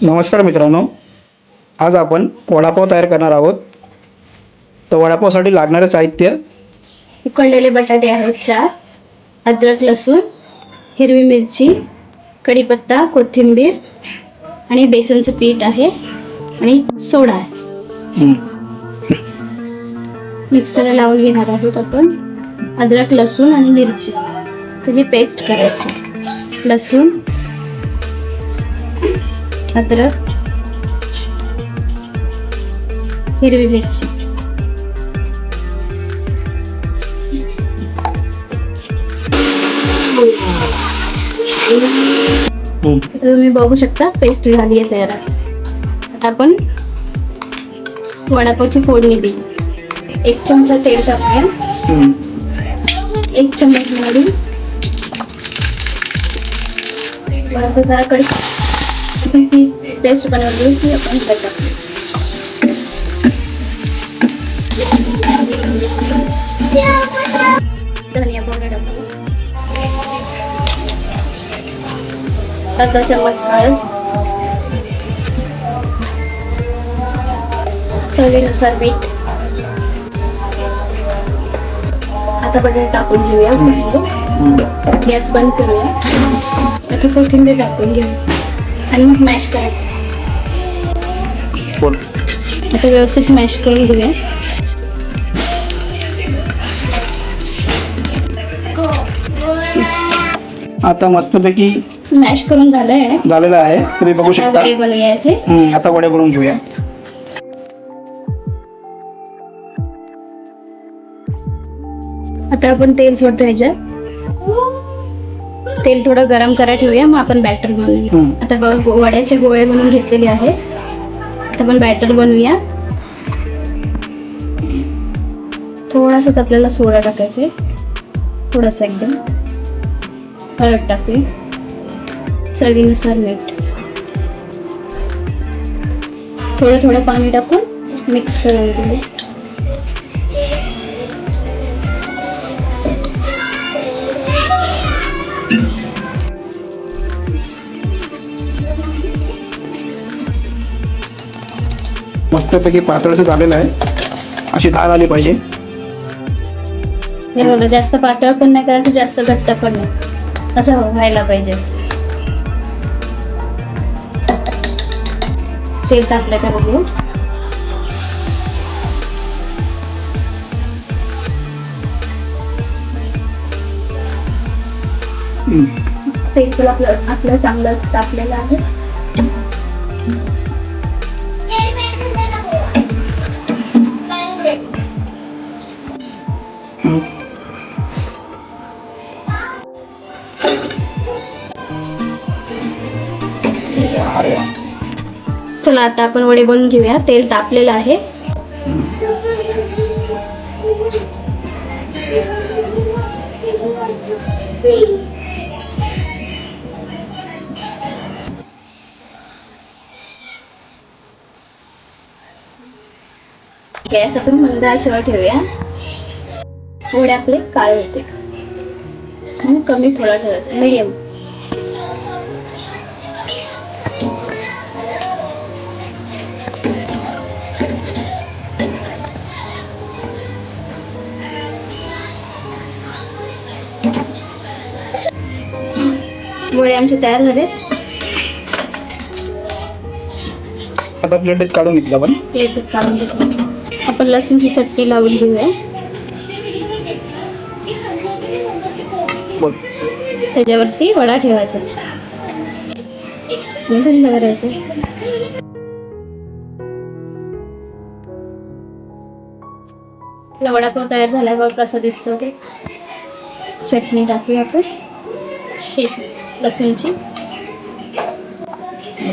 नमस्कार मित्रांनो आज आपण वडापाव तयार करणार आहोत. तर वडापावसाठी लागणारे साहित्य? उकडलेले बटाटे आहेत चार अद्रक लसूण हिरवी मिरची कढीपत्ता कोथिंबीर आणि बेसनचं पीठ आहे आणि सोडा आहे. मिक्सरला लावून घेणार आहोत आपण अद्रक लसूण आणि मिरची. त्याची पेस्ट करायची. लसूण. अद्रक हिरवी मिरची. तुम्ही बघू शकता पेस्ट झाली आहे तयार. आता आपण वडापावची फोडणी देऊ एक चमचा तेल टाकूया. एक मोहरी वडापाव जरा कडी अशी ती पेस्ट बनवली ती आपण त्यात टाकू. धनिया पावडर टाकू अर्धा चम्मच हळद चवीनुसार मीठ आता बटाटे टाकून घेऊया हं. गॅस बंद करूया आता कोथिंबीर टाकून घेऊया आणि मग मॅश करायचं. आता व्यवस्थित मॅश करून घेऊया. आता मस्तपैकी मॅश करून झालंय. झालेलं आहे. तुम्ही बघू शकता. आता वडे बनवून घेऊया. आता आपण तेल सोडतो ह्याच्यात. तेल थोडं गरम करायला ठेवूया मग आपण बॅटर बनवूया. आता बघ वड्याचे गोळे बनवून घेतलेले आहेत. आता आपण बॅटर बनवूया. थोडासाच आपल्याला सोडा टाकायचे थोडासा एकदम. हळद टाकूया. चवीनुसार मीठ. थोडं थोडं पाणी टाकून मिक्स करून घेऊया. मस्तपैकी पातळचं झालेलं आहे. अशी धार आली पाहिजे. हे बघा जास्त पातळ पण नाही करायचं जास्त घट्ट पण नाही. असं व्हायला पाहिजे. तेल टाकलं का बघू. तेल आपलं आपलं चांगलं तापलेलं आहे. चला आता आपण वडे बनवून घेऊया. तेल तापलेलं आहे. गॅस आपण मंद आचेवर ठेवूया. वडे आपले काळे होते कमी थोडा ठेवायचा. मीडियम वडे आमचे तयार झाले. आता प्लेटेत काढून घेतलं आपण. प्लेट काढून घेतलं. आपण लसूणची चटणी लावून घेऊया. त्याच्यावरती वडा ठेवायचा. थंड करायचं. आपला वडापाव तयार झाला बघ कसं दिसतो ते. चटणी टाकूया आपण. शेप लसूणची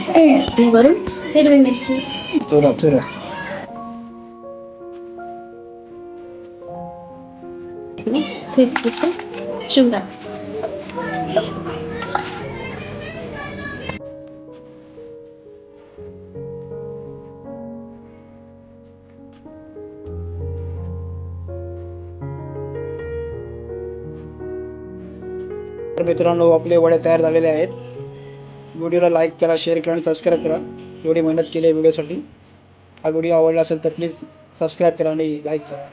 आणि वरून हिरवी मिरची चला चला फिक्स शिवडा तर मित्रांनो आपले वडे तयार झालेले आहेत. व्हिडिओला लाईक करा शेअर करा आणि सबस्क्राईब करा. एवढी मेहनत केली आहे व्हिडिओसाठी. हा व्हिडिओ आवडला असेल तर प्लीज सबस्क्राईब करा आणि लाईक करा.